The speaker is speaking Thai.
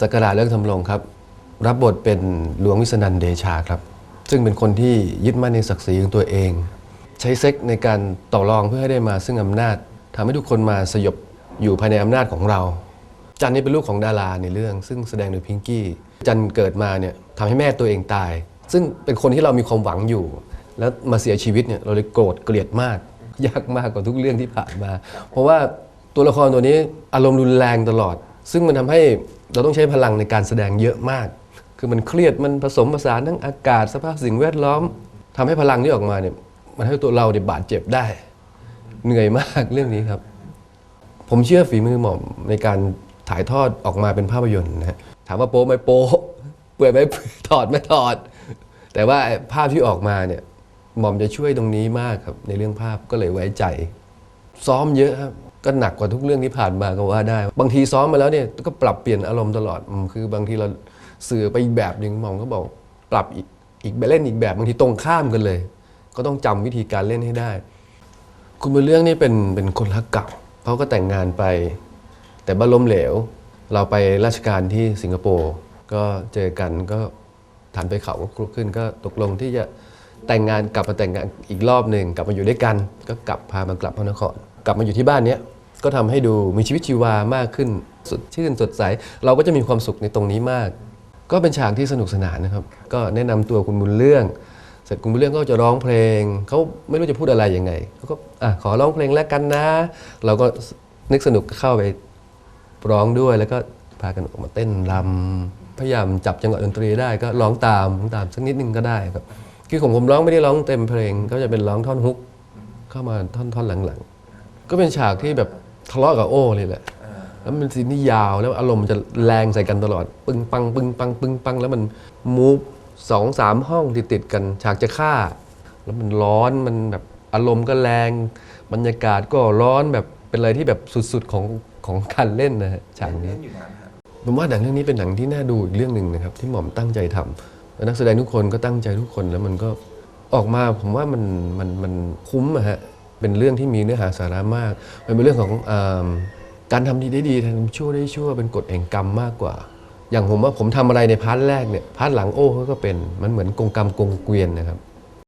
สกราเลิกทำลงครับ รับบทเป็นหลวงวิษณันเดชาครับ ซึ่งเป็นคนที่ยึดมั่นในศักดิ์ศรีของตัวเอง ใช้เซ็กในการต่อรองเพื่อให้ได้มาซึ่งอำนาจทำให้ทุกคนมาสยบอยู่ภายในอำนาจของเรา จันนี่เป็นลูกของดาราในเรื่อง ซึ่งแสดงโดยพิงกี้ จันเกิดมาเนี่ยทำให้แม่ตัวเองตาย ซึ่งเป็นคนที่เรามีความหวังอยู่ แล้วมาเสียชีวิตเนี่ยเราเลยโกรธเกลียดมาก ยากมากกว่าทุกเรื่องที่ผ่านมา เพราะว่าตัวละครตัวนี้อารมณ์รุนแรงตลอด ซึ่งมันทำให้เราต้องใช้พลังในการแสดงเยอะมาก คือมันเครียดมันผสมผสานทั้งอากาศสภาพสิ่งแวดล้อมทำให้พลังที่ออกมาเนี่ยมันให้ตัวเราเนี่ยบาดเจ็บได้ เหนื่อยมากเรื่องนี้ครับ ผมเชื่อฝีมือหม่อมในการถ่ายทอดออกมาเป็นภาพยนตร์นะถามว่าโป๊ไหมโป๊เปื่อยไหมเปื่อยถอดไหม่ถอด แต่ว่าภาพที่ออกมาเนี่ยหม่อมจะช่วยตรงนี้มากครับในเรื่องภาพก็เลยไว้ใจ ซ้อมเยอะครับ ก็หนักกว่าทุกเรื่องที่ผ่านมาก็ว่าได้ บางทีซ้อมมาแล้วเนี่ยก็ปรับเปลี่ยนอารมณ์ตลอดอคือบางทีเราสื่อไปอีกแบบหนึ่งมอมก็บอก ปรับอีกอีกแบบเล่นอีกแบบบางทีตรงข้ามกันเลย ก็ต้องจำวิธีการเล่นให้ได้ คุณบุญเรื่องนี่เป็นเป็นคนรักเก่าเขาก็แต่งงานไป แต่บ้านล้มเหลว เราไปราชการที่สิงคโปร์ก็เจอกันก็ทันไปเขาก็คลุกขึ้นก็ตกลงที่จะแต่งงานกลับมาแต่งงานอีกรอบหนึ่งกลับมาอยู่ด้วยกัน ก็กลับพามากลับพระนคร กลับมาอยู่ที่บ้านเนี้ยก็ทำให้ดูมีชีวิตชีวามากขึ้นสดชื่นสดใส เราก็จะมีความสุขในตรงนี้มาก ก็เป็นฉากที่สนุกสนานนะครับ ก็แนะนำตัวคุณบุญเรื่องเสร็จคุณบุญเรื่องก็จะร้องเพลงเขาไม่รู้จะพูดอะไรยังไงเขาก็อะขอร้องเพลงแล้วกันนะ เราก็นึกสนุกเข้าไปร้องด้วยแล้วก็พากันออกมาเต้นรำพยายามจับจังหวะดนตรีได้ก็ร้องตามร้องตามสักนิดนึงก็ได้ครับคือของผมร้องไม่ได้ร้องเต็มเพลงก็จะเป็นร้องท่อนฮุก เข้ามาท่อนท่อนหลังๆ ก็เป็นฉากที่แบบทะเลาะกับโอ้เลยแหละแล้วมันซีนที่ยาวแล้วอารมณ์มันจะแรงใส่กันตลอด ปึ้งปัง ปึ้งปัง ปึ้งปัง แล้วมันมูฟสองสามห้องติดติดๆกัน ฉากจะฆ่า แล้วมันร้อนมันแบบอารมณ์ก็แรงบรรยากาศก็ร้อนแบบเป็นอะไรที่แบบสุดๆของของการเล่นนะฮะฉากนี้เล่นอยู่นานครับผมว่าหนังเรื่องนี้เป็นหนังที่น่าดูอีกเรื่องหนึ่งนะครับ ที่หม่อมตั้งใจทำแล้วนักแสดงทุกคนก็ตั้งใจทุกคนแล้วมันก็ออกมาผมว่ามันมันมันคุ้มอะฮะ เป็นเรื่องที่มีเนื้อหาสาระมาก มันเป็นเรื่องของอการทำดีได้ดีทำชั่วได้ชั่วเป็นกฎแห่งกรรมมากกว่า อย่างผมว่าผมทำอะไรในพาร์ทแรกเนี่ยพาร์ทหลังโอ้เขาก็เป็นมันเหมือนกงกรรมกงเกวียนนะครับ